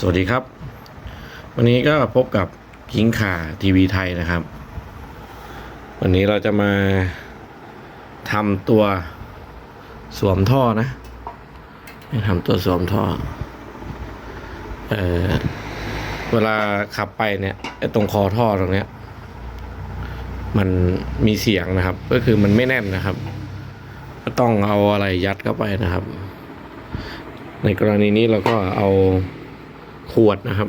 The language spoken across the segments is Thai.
สวัสดีครับ วันนี้ก็พบกับกิ้งข่าทีวีไทยนะครับ วันนี้เราจะมาทำตัวสวมท่อนะทำตัวสวมท่อเออเวลาขับไปเนี่ยตรงคอท่อตรงเนี้ย มันมีเสียงนะครับ ก็คือมันไม่แน่นนะครับ ก็ต้องเอาอะไรยัดเข้าไปนะครับ ในกรณีนี้เราก็เอา ขวดนะครับ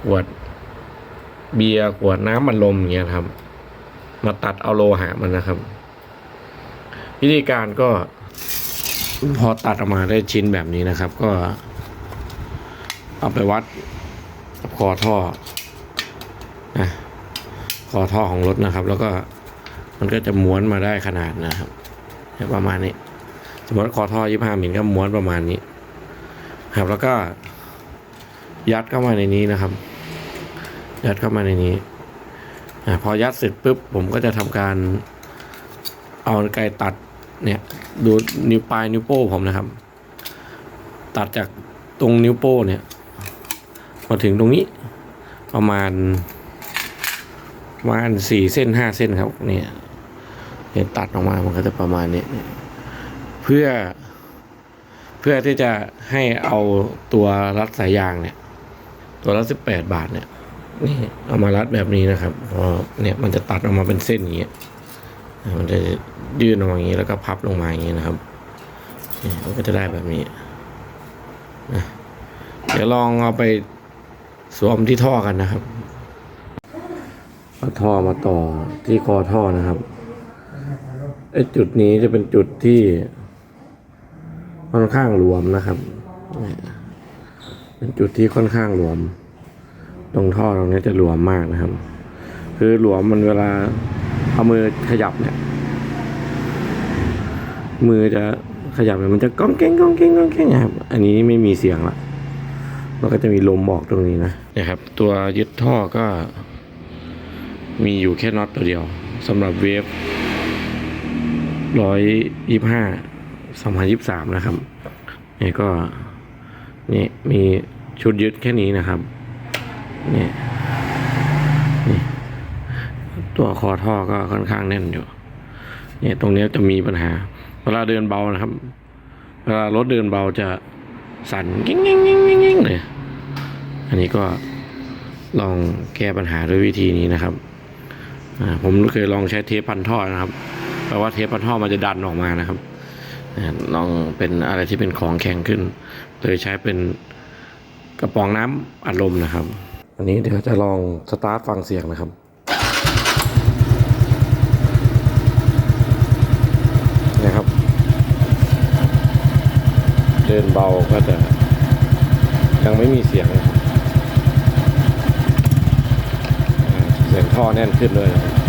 ขวด เบียร์ขวดน้ำมันลมอย่างเงี้ยครับ มาตัดเอาโลหะมันนะครับ วิธีการก็พอตัดออกมาได้ชิ้นแบบนี้นะครับ ก็เอาไปวัดคอท่อนะคอท่อของรถนะครับ แล้วก็มันก็จะม้วนมาได้ขนาดนะครับประมาณนี้ สมมติคอท่อยี่ห้ามิลก็ม้วนประมาณนี้ ครับแล้วก็ ยัดเข้ามาในนี้นะครับ ยัดเข้ามาในนี้อพอยัดเสร็จปุ๊บผมก็จะทำการเอากรรไกตัดเนี่ยดูนิ้วปลายนิ้วโป้ผมนะครับ ตัดจากตรงนิ้วโป้เนี่ยมาถึงตรงนี้ประมาณประมาณสี่เส้นห้าเส้นครับเนี่ยเนี่ยตัดออกมามันก็จะประมาณนี้เพื่อเพื่อที่จะให้เอาตัวรัดสายยางเนี่ย ตัวละสิบแปดบาทเนี่ยนี่เอามารัดแบบนี้นะครับพอเนี่ยมันจะตัดออกมาเป็นเส้นอย่างเงี้ยมันจะยื่นออกมาอย่างนี้แล้วก็พับลงมาอย่างนี้นะครับนี่มันก็จะได้แบบนี้นะเดี๋ยวลองเอาไปสวมที่ท่อกันนะครับเอาท่อมาต่อที่คอท่อนะครับไอ้จุดนี้จะเป็นจุดที่ค่อนข้างรวมนะครับ เป็นจุดที่ค่อนข้างรวม ตรงท่อตรงนี้จะรวมมากนะครับ คือหลวมมันเวลาเอามือขยับเนี่ย มือจะขยับเนี่ยมันจะก้องเก้งก้องเก้งก้องเก้งนะครับ อันนี้ไม่มีเสียงละมันก็จะมีลมบอกตรงนี้นะนี่ยครับ ตัวยึดท่อก็มีอยู่แค่น็อตตัวเดียวสำหรับเวฟร้อยยี่ห้าสองพันยิบสามนะครับนี่ก็ นี่มีชุดยึดแค่นี้นะครับนี่นี่ ตัวคอท่อก็ค่อนข้างแน่นอยู่เนี่ยตรงนี้จะมีปัญหา เวลาเดินเบานะครับ เวลารถเดินเบาจะสั่นกิ้งกิ้งกิ้งกิ้งเลย อันนี้ก็ลองแก้ปัญหาด้วยวิธีนี้นะครับผมเคยลองใช้เทปพันท่อนะครับแปลว่าเทปพันท่อมันจะดันออกมานะครับ ลองเป็นอะไรที่เป็นของแข็งขึ้น โดยใช้เป็นกระป๋องน้ำอัดลมนะครับ อันนี้เดี๋ยวจะลองสตาร์ทฟังเสียงนะครับนะครับ เดินเบาก็จะยังไม่มีเสียงนะครับเสียงท่อแน่นขึ้นเลยนะครับ